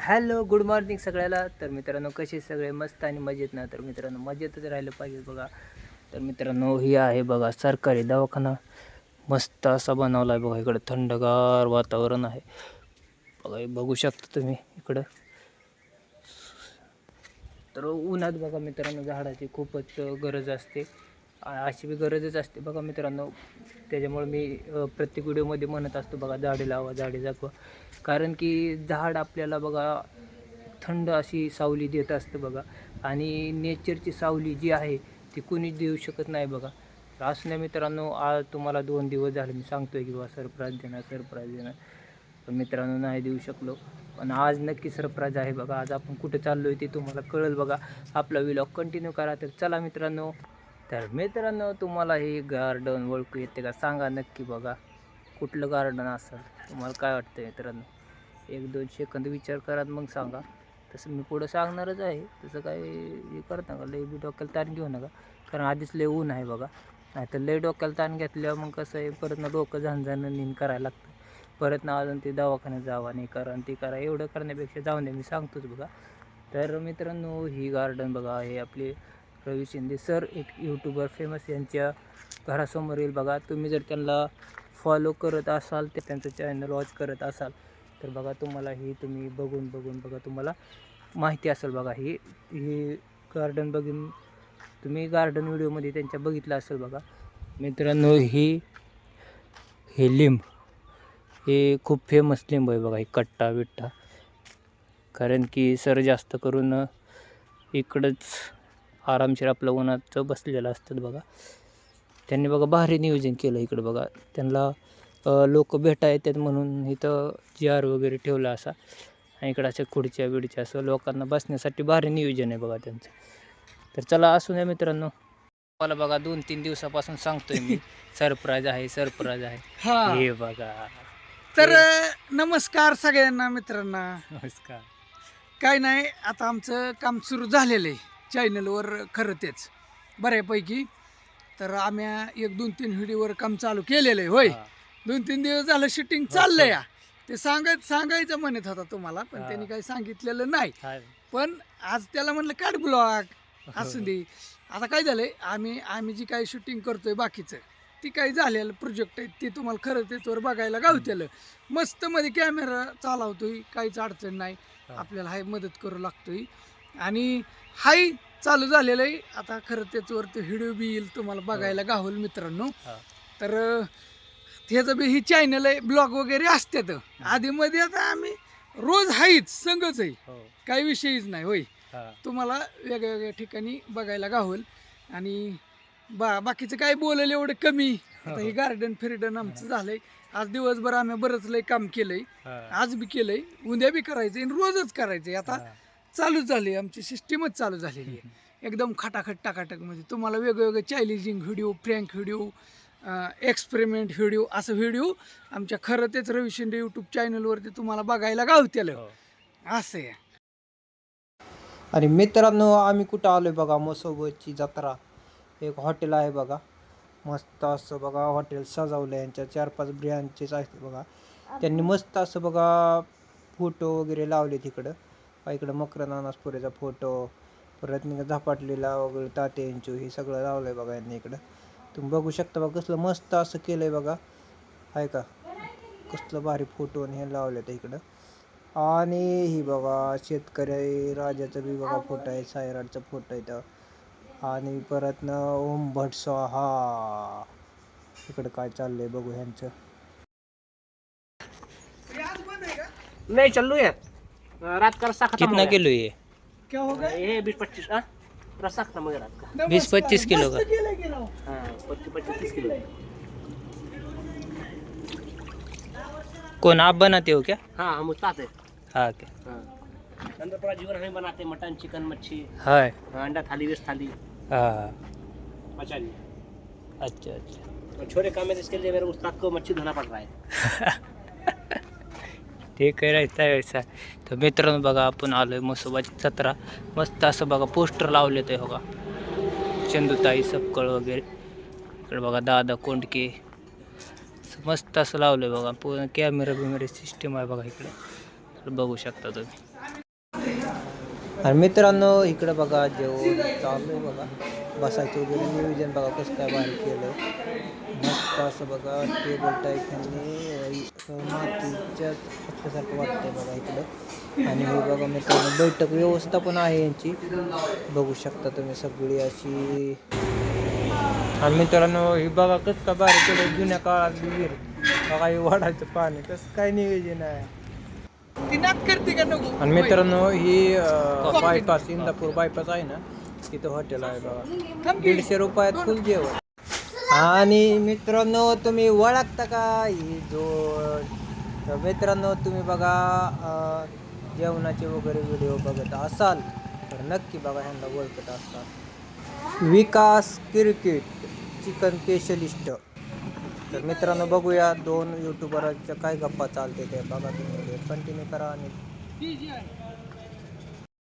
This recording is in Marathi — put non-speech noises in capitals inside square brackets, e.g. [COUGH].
हॅलो गुड मॉर्निंग सगळ्याला. तर मित्रांनो कसे सगळे? मस्त आणि मजेत ना? तर मित्रांनो मजेतच राहिलं पाहिजे बघा. तर मित्रांनो ही आहे बघा सरकारी दवाखाना. मस्त असा बनवला आहे बघा इकडं. थंडगार वातावरण आहे. बघा बघू शकता तुम्ही इकडं. तर उन्हात बघा मित्रांनो झाडाची खूपच गरज असते. अशी बी गरजच असते. बघा मित्रांनो त्याच्यामुळे मी प्रत्येक व्हिडिओमध्ये म्हणत असतो बघा झाडे लावा झाडे जगवा. कारण की झाड आपल्याला बघा थंड अशी सावली देत असतं बघा. आणि नेचरची सावली जी आहे ती कुणीच देऊ शकत नाही बघा. तर असं नाही मित्रांनो आज तुम्हाला दोन दिवस झाले मी सांगतोय की बा सरप्राईज देणार सरप्राईज देणार. पण मित्रांनो नाही देऊ शकलो. पण आज नक्की सरप्राईज आहे बघा. आज आपण कुठं चाललो आहे ते तुम्हाला कळेल बघा. आपला विलॉग कंटिन्यू करा. तर चला मित्रांनो तर मित्रांनो तुम्हाला हे गार्डन ओळखू येते का? सांगा नक्की बघा. कुठलं गार्डन असेल? तुम्हाला काय वाटतं मित्रांनो? एक दोन सेकंद विचार करा मग सांगा. तसं मी पुढं सांगणारच आहे. तसं काय हे करत नका. लय बी डोक्याला ताण घेऊ नका. कारण आधीच लय ऊन आहे बघा. नाही तर लय डोक्याला ताण घेतल्यावर मग कसं आहे परत ना डोकं झांजानं नीन करायला लागतं. परत ना अजून ते दवाखान्यात जावा नाही करा आणि ते करा. एवढं करण्यापेक्षा जाऊन दे मी सांगतोच बघा. तर मित्रांनो ही गार्डन बघा हे आपले रवी शिंदे सर एक यूट्यूबर फेमस यांच्या घरासमोर येईल बघा. तुम्ही जर त्यांना फॉलो करत असाल ते त्यांचं चॅनल वॉच करत असाल तर बघा तुम्हाला ही तुम्ही बघून बघून बघा तुम्हाला माहिती असेल बघा. ही ही गार्डन बघून तुम्ही गार्डन व्हिडिओमध्ये त्यांच्या बघितलं असेल बघा. मित्रांनो ही हे लिंब हे खूप फेमस लिंब आहे बघा हे कट्टा विट्टा कारण की सर जास्त करून इकडंच आरामशीर आपलं उन्हाचं बसलेलं असतात बघा. त्यांनी बघा भारी नियोजन केलं इकडं बघा. त्यांना लोक भेटा येतात म्हणून इथं जार वगैरे ठेवला असा. आणि इकडं अशा खुर्च्या बिडच्या असं लोकांना बसण्यासाठी भारी नियोजन आहे बघा त्यांचं. तर चला असू द्या मित्रांनो. मला बघा दोन तीन दिवसापासून सांगतोय मी. [LAUGHS] सरप्राईज आहे सरप्राईज आहे. हा. हे बघा. तर नमस्कार सगळ्यांना मित्रांना. नमस्कार. काय नाही आता आमचं काम सुरू झालेलं आहे. चॅनलवर खरं तेच. बऱ्यापैकी. तर आम्ही एक दोन तीन व्हिडिओवर काम चालू केलेलं आहे होय. हा. दोन तीन दिवस झालं शूटिंग चाललंय या. ते सांगत सांगायचं म्हणत होता तुम्हाला पण हा. त्यांनी काही सांगितलेलं नाही. हाय. पण आज त्याला म्हणलं काढ ब्लॉग. असू दे. आता काय झालंय आम्ही आम्ही जी काही शूटिंग करतोय बाकीचं ती काही झालेलं प्रोजेक्ट आहे ते तुम्हाला खरं त्याच्यावर बघायला गावतेलं. मस्त मध्ये कॅमेरा चालवतोय काहीच अडचण नाही. हा. आपल्याला हाय मदत करू लागतोय. आणि हाय चालू झालेलं आहे. आता खरं त्याच्यावर ते व्हिडिओ बी येईल तुम्हाला बघायला गावल मित्रांनो. हा. तर त्याचं बी ही चॅनल आहे ब्लॉग वगैरे असतात आधी मध्ये आता आम्ही रोज हाईच संगच आहे. हो. काही विषयच नाही होय. हा. तुम्हाला वेगळ्या वेगळ्या ठिकाणी बघायला गावल आणि बा बाकीचं काय बोलायला एवढं कमी. आता हे गार्डन फिर्डन आमचं झालंय. आज दिवसभर आम्ही बरंच लय काम केलंय. हा. आज बी केलंय. उद्या बी करायचंय आणि रोजच करायचंय. आता हा. चालूच झाली आमची सिस्टीमच चालू झालेली आहे. एकदम खटाखट टाकाटकमध्ये तुम्हाला वेगवेगळे challenging video prank video experiment video असं व्हिडिओ आमच्या खरं तेच रवी शिंदे यूट्यूब चॅनलवरती तुम्हाला बघायला गावतेल. हो. असं आहे. आणि मित्रांनो आम्ही कुठं आलोय बघा मसोबतची जत्रा. एक हॉटेल आहे बघा. मस्त असं बघा हॉटेल सजवलं यांच्या. चार पाच ब्रँचेस आहेत बघा. त्यांनी मस्त असं बघा फोटो वगैरे लावले तिकडं इकडं मकर नानासपुरेचा फोटो परत निघा झपाटलेला वगैरे तात्यांचू हे सगळं लावलं आहे बघा यांनी इकडं. तुम्ही बघू शकता बघा कसलं मस्त असं केलं आहे बघा. आहे का? कसलं भारी फोटो आणि हे लावले आहेत इकडं. आणि ही बघा शेतकरी राजाचा बी बघा फोटो आहे सायराडचा फोटो आहे इथं आणि परत न ओम भट स्वाहा. इकडं काय चाललंय बघू ह्यांचं. नाही चल रही रात का रस्सा खत्म हो कितना किलो ये? क्या हो गया? ये बीस पच्चीस हाँ? रस्सा खत्म हो गया रात का बीस पच्चीस किलो का? हाँ पच्चीस किलो. कौन आप बनाते हो क्या? हाँ हम उस्ताद है हाँ क्या हाँ. अंदर पूरा जीवन हमें बनाते हैं मटन चिकन मच्छी. हाय. हाँ, अंडा थाली वेस्ट थाली. हाँ. मचाली अच्छा अच्छा. और छोटे काम में इसके लिए मेरे उस्ताद को मच्छी धोना पड़ रहा है. [LAUGHS] ते करायचं आहे तर मित्रांनो बघा आपण आलो आहे मसोबाची जत्रा. मस्त असं बघा पोस्टर लावले ते बघा. चंदुताई सपकळ वगैरे. इकडे बघा दादा कोंडके. असं मस्त असं लावलं आहे बघा. पूर्ण कॅमेरा बिमेरा सिस्टीम आहे बघा इकडे. बघू शकता तुम्ही. आणि मित्रांनो इकडे बघा जेवण चालू आहे बघा. बसायचं वगैरे नियोजन बघा कसं काय भारी केलं. मस्त असं बघा टेबल टाईप अं, मातीच्या असल्यासारखं वाटतंय बघा इकडं. आणि हे बघा मित्रांनो बैठक व्यवस्था पण आहे यांची. बघू शकता तुम्ही सगळी अशी. आणि मित्रांनो ही बघा कसं काय भारी केलं जुन्या काळात विहीर. बघा हे वाढायचं पाणी कसं काय नियोजन आहे. का आणि मित्रांनो ही बायपास इंदापूर बायपास आहे ना तिथं हॉटेल आहे बघा. की. दीडशे रुपयात फुल जेवण. आणि मित्रांनो तुम्ही ओळखता का ही जो तर मित्रांनो तुम्ही बघा जेवणाचे वगैरे व्हिडिओ बघत असाल तर नक्की बघा ह्यांना ओळखत असतात. विकास क्रिकेट चिकन स्पेशलिस्ट तर मित्रांनो बघूया दोन युट्यूबरच्या काय गप्पा चालते ते. बघा तुम्ही कंटिन्यू करा आणि